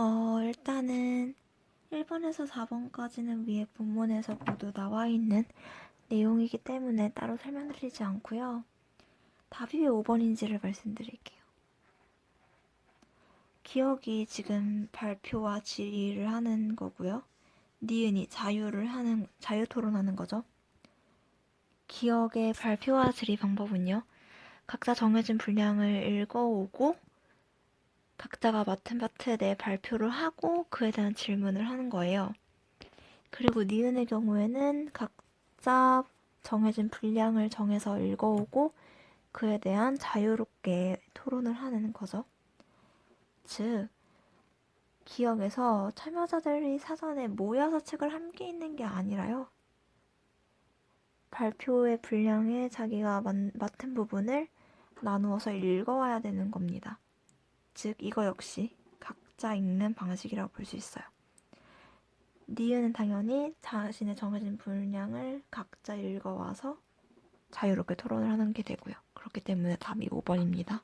어, 일단은 1번에서 4번까지는 위에 본문에서 모두 나와 있는 내용이기 때문에 따로 설명드리지 않고요. 답이 왜 5번인지를 말씀드릴게요. 기억이 지금 발표와 질의를 하는 거고요. 니은이 자유를 하는, 자유 토론하는 거죠. 기억의 발표와 질의 방법은요. 각자 정해진 분량을 읽어오고 각자가 맡은 파트에 대해 발표를 하고 그에 대한 질문을 하는 거예요. 그리고 니은의 경우에는 각자 정해진 분량을 정해서 읽어오고 그에 대한 자유롭게 토론을 하는 거죠. 즉, 기억에서 참여자들이 사전에 모여서 책을 함께 읽는 게 아니라요. 발표의 분량에 자기가 만- 맡은 부분을 나누어서 읽어와야 되는 겁니다. 즉, 이거 역시 각자 읽는 방식이라고 볼 수 있어요. 니은은 당연히 자신의 정해진 분량을 각자 읽어와서 자유롭게 토론을 하는 게 되고요. 그렇기 때문에 답이 5번입니다.